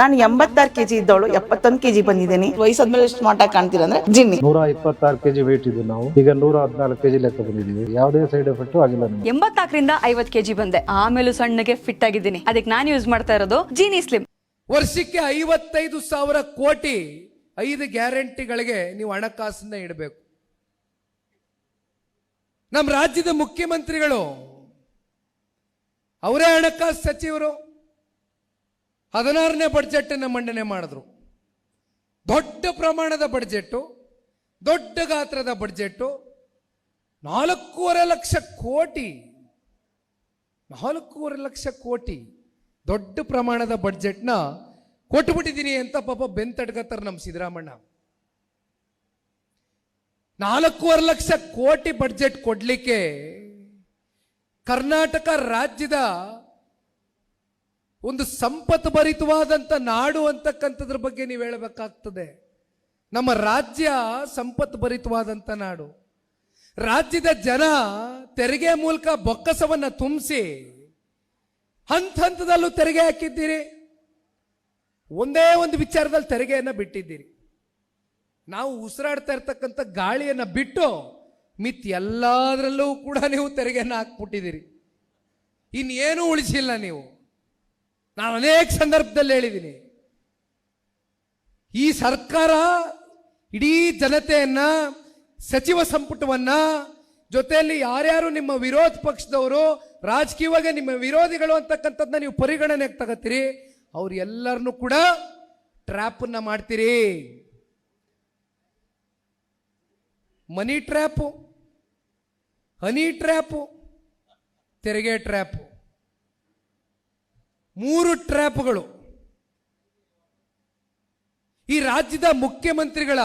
ನಾನು ಎಂಬತ್ತಾರು ಕೆಜಿ ಇದ್ದವಳು ಎಪ್ಪತ್ತೊಂದು ಕೆಜಿ ಬಂದಿದ್ದೀನಿ. ವಯಸ್ಸಾದ್ಮೇಲೆ ಸ್ಮಾರ್ಟ್ ಆಗಿ ಕಾಣ್ತೀರ ಅಂದ್ರೆ ಜಿನ್ನಿ. ನೂರ ಇಪ್ಪತ್ತಾರು ಕೆಜಿ ವೇಟ್ ಇದ್ದು ನಾವು. ಈಗ ನೂರ ಹದಿನಾಲ್ಕು ಕೆಜಿ ಲೆಕ್ಕ ಬಂದಿದ್ದೀವಿ. ಯಾವುದೇ ಸೈಡ್ ಎಫೆಕ್ಟ್ ಆಗಿಲ್ಲ ಎಂಬತ್ತಾಕರಿಂದ ಎಂಬತ್ನಾಲ್ಕರಿಂದ ಐವತ್ ಕೆಜಿ ಬಂದೆ. ಆಮೇಲೂ ಸಣ್ಣಗೆ ಫಿಟ್ ಆಗಿದ್ದೀನಿ. ಅದಕ್ಕೆ ನಾನು ಯೂಸ್ ಮಾಡ್ತಾ ಇರೋದು ಜೀನಿ ಸ್ಲಿಮ್ ವರ್ಷಕ್ಕೆ ಐವತ್ತೈದು ಸಾವಿರ ಕೋಟಿ ಐದು ಗ್ಯಾರಂಟಿಗಳಿಗೆ ನೀವು ಹಣಕಾಸನ್ನ ಇಡಬೇಕು. ನಮ್ಮ ರಾಜ್ಯದ ಮುಖ್ಯಮಂತ್ರಿಗಳು ಅವರೇ ಹಣಕಾಸು ಸಚಿವರು ಹದಿನಾರನೇ ಬಡ್ಜೆಟನ್ನು ಮಂಡನೆ ಮಾಡಿದ್ರು. ದೊಡ್ಡ ಪ್ರಮಾಣದ ಬಡ್ಜೆಟ್ಟು, ದೊಡ್ಡ ಗಾತ್ರದ ಬಡ್ಜೆಟ್ಟು, ನಾಲ್ಕೂವರೆ ಲಕ್ಷ ಕೋಟಿ, ನಾಲ್ಕೂವರೆ ಲಕ್ಷ ಕೋಟಿ ದೊಡ್ಡ ಪ್ರಮಾಣದ ಬಡ್ಜೆಟ್ನ ಕೊಟ್ಟುಬಿಟ್ಟಿದ್ದೀನಿ ಅಂತ ಪಾಪ ಬೆಂತಡ್ಗತ್ತಾರೆ ನಮ್ಮ ಸಿದ್ದರಾಮಣ್ಣ. ನಾಲ್ಕೂವರೆ ಲಕ್ಷ ಕೋಟಿ ಬಡ್ಜೆಟ್ ಕೊಡ್ಲಿಕ್ಕೆ ಕರ್ನಾಟಕ ರಾಜ್ಯದ ಒಂದು ಸಂಪತ್ತು ಭರಿತವಾದಂಥ ನಾಡು ಅಂತಕ್ಕಂಥದ್ರ ಬಗ್ಗೆ ನೀವು ಹೇಳಬೇಕಾಗ್ತದೆ. ನಮ್ಮ ರಾಜ್ಯ ಸಂಪತ್ತು ಭರಿತವಾದಂಥ ನಾಡು. ರಾಜ್ಯದ ಜನ ತೆರಿಗೆ ಮೂಲಕ ಬೊಕ್ಕಸವನ್ನು ತುಂಬಿಸಿ ಹಂತ ಹಂತದಲ್ಲೂ ತೆರಿಗೆ ಹಾಕಿದ್ದೀರಿ. ಒಂದೇ ಒಂದು ವಿಚಾರದಲ್ಲಿ ತೆರಿಗೆಯನ್ನು ಬಿಟ್ಟಿದ್ದೀರಿ. ನಾವು ಉಸಿರಾಡ್ತಾ ಇರ್ತಕ್ಕಂಥ ಗಾಳಿಯನ್ನ ಬಿಟ್ಟು ಮಿತ್ ಎಲ್ಲದರಲ್ಲೂ ಕೂಡ ನೀವು ತೆರಿಗೆಯನ್ನು ಹಾಕ್ಬಿಟ್ಟಿದ್ದೀರಿ. ಇನ್ನೇನು ಉಳಿಸಿಲ್ಲ ನೀವು. ನಾನು ಅನೇಕ ಸಂದರ್ಭದಲ್ಲಿ ಹೇಳಿದ್ದೀನಿ. ಈ ಸರ್ಕಾರ ಇಡೀ ಜನತೆಯನ್ನ, ಸಚಿವ ಸಂಪುಟವನ್ನ, ಜೊತೆಯಲ್ಲಿ ಯಾರ್ಯಾರು ನಿಮ್ಮ ವಿರೋಧ ಪಕ್ಷದವರು, ರಾಜಕೀಯವಾಗಿ ನಿಮ್ಮ ವಿರೋಧಿಗಳು ಅಂತಕ್ಕಂಥದ್ದನ್ನ ನೀವು ಪರಿಗಣನೆಗೆ ತಗತ್ತೀರಿ. ಅವ್ರು ಎಲ್ಲರನ್ನೂ ಕೂಡ ಟ್ರ್ಯಾಪನ್ನ ಮಾಡ್ತೀರಿ. ಮನಿ ಟ್ರ್ಯಾಪು, ಹನಿ ಟ್ರ್ಯಾಪು, ತೆರಿಗೆ ಟ್ರ್ಯಾಪು. ಮೂರು ಟ್ರ್ಯಾಪ್ಗಳು. ಈ ರಾಜ್ಯದ ಮುಖ್ಯಮಂತ್ರಿಗಳ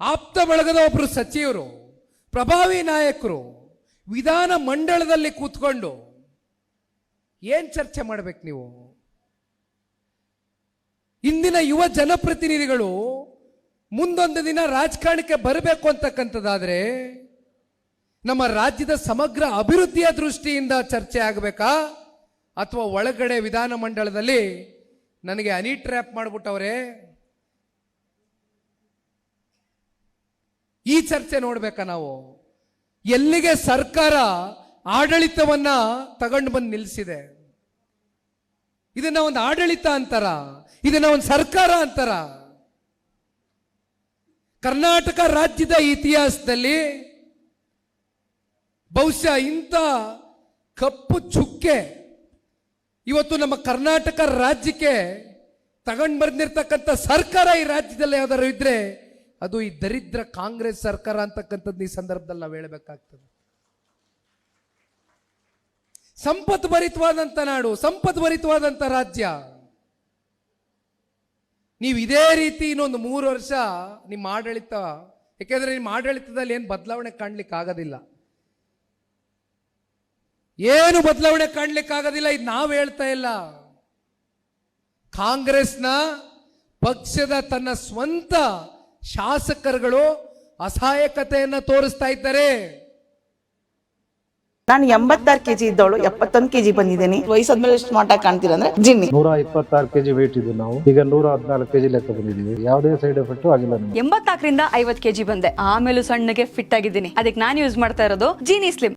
ಆಪ್ತ ಬಳಗದ ಒಬ್ಬರು ಸಚಿವರು, ಪ್ರಭಾವಿ ನಾಯಕರು ವಿಧಾನ ಮಂಡಳದಲ್ಲಿ ಕೂತ್ಕೊಂಡು ಏನ್ ಚರ್ಚೆ ಮಾಡ್ಬೇಕು ನೀವು? ಇಂದಿನ ಯುವ ಜನಪ್ರತಿನಿಧಿಗಳು ಮುಂದೊಂದು ದಿನ ರಾಜಕಾರಣಕ್ಕೆ ಬರಬೇಕು ಅಂತಕ್ಕಂಥದ್ದಾದ್ರೆ ನಮ್ಮ ರಾಜ್ಯದ ಸಮಗ್ರ ಅಭಿವೃದ್ಧಿಯ ದೃಷ್ಟಿಯಿಂದ ಚರ್ಚೆ ಆಗಬೇಕಾ? ಅಥವಾ ಒಳಗಡೆ ವಿಧಾನ ಮಂಡಳದಲ್ಲಿ ನನಗೆ ಅನಿ ಟ್ರ್ಯಾಪ್ ಮಾಡಿಬಿಟ್ಟವ್ರೆ, ಈ ಚರ್ಚೆ ನೋಡ್ಬೇಕಾ ನಾವು? ಎಲ್ಲಿಗೆ ಸರ್ಕಾರ ಆಡಳಿತವನ್ನ ತಗೊಂಡು ಬಂದು ನಿಲ್ಲಿಸಿದೆ ಇದನ್ನ ಒಂದು ಆಡಳಿತ ಅಂತಾರ? ಇದನ್ನ ಒಂದು ಸರ್ಕಾರ ಅಂತಾರ? ಕರ್ನಾಟಕ ರಾಜ್ಯದ ಇತಿಹಾಸದಲ್ಲಿ ಬಹುಶಃ ಇಂಥ ಕಪ್ಪು ಚುಕ್ಕೆ ಇವತ್ತು ನಮ್ಮ ಕರ್ನಾಟಕ ರಾಜ್ಯಕ್ಕೆ ತಗೊಂಡು ಬಂದಿರತಕ್ಕಂಥ ಸರ್ಕಾರ ಈ ರಾಜ್ಯದಲ್ಲಿ ಯಾವ್ದಾದ್ರು ಇದ್ರೆ ಅದು ಈ ದರಿದ್ರ ಕಾಂಗ್ರೆಸ್ ಸರ್ಕಾರ ಅಂತಕ್ಕಂಥದ್ದು ಈ ಸಂದರ್ಭದಲ್ಲಿ ನಾವು ಹೇಳಬೇಕಾಗ್ತದೆ. ಸಂಪತ್ ಭರಿತವಾದಂಥ ನಾಡು, ಸಂಪತ್ ಭರಿತವಾದಂಥ ರಾಜ್ಯ. ನೀವು ಇದೇ ರೀತಿ ಇನ್ನೊಂದು ಮೂರು ವರ್ಷ ನಿಮ್ಮ ಆಡಳಿತ ಯಾಕೆಂದ್ರೆ ನಿಮ್ಮ ಆಡಳಿತದಲ್ಲಿ ಏನು ಬದಲಾವಣೆ ಕಾಣಲಿಕ್ಕೆ ಆಗೋದಿಲ್ಲ. ಏನು ಬದಲಾವಣೆ ಕಾಣ್ಲಿಕ್ಕೆ ಆಗೋದಿಲ್ಲ ಇದು ನಾವು ಹೇಳ್ತಾ ಇಲ್ಲ. ಕಾಂಗ್ರೆಸ್ನ ಪಕ್ಷದ ತನ್ನ ಸ್ವಂತ ಶಾಸಕರುಗಳು ಅಸಹಾಯಕತೆಯನ್ನ ತೋರಿಸ್ತಾ ಇದ್ದಾರೆ. ನಾನು ಎಂಬತ್ತಾರು ಕೆಜಿ ಇದ್ದವಳು ಎಪ್ಪತ್ತೊಂದು ಕೆಜಿ ಬಂದಿದ್ದೀನಿ. ವಯಸ್ಸಾದ್ಮೇಲೆ ಸ್ಮಾರ್ಟ್ ಆಗಿ ಕಾಣ್ತೀರ ಅಂದ್ರೆ ಜಿನ್ನಿ. ನೂರ ಇಪ್ಪತ್ತಾರು ಕೆಜಿ ವೇಟ್ ಇದ್ದು ನಾವು. ಈಗ ನೂರ ಹದಿನಾಲ್ಕು ಕೆಜಿ ಲೆಕ್ಕ ಬಂದಿದ್ದೀವಿ. ಯಾವುದೇ ಸೈಡ್ ಎಫೆಕ್ಟ್ ಆಗಿಲ್ಲ ಎಂಬತ್ತಾಕರಿಂದ ಎಂಬತ್ನಾಲ್ಕರಿಂದ ಐವತ್ ಕೆಜಿ ಬಂದೆ. ಆಮೇಲೆ ಸಣ್ಣಗೆ ಫಿಟ್ ಆಗಿದ್ದೀನಿ. ಅದಕ್ಕೆ ನಾನು ಯೂಸ್ ಮಾಡ್ತಾ ಇರೋದು ಜೀನಿ ಸ್ಲಿಮ್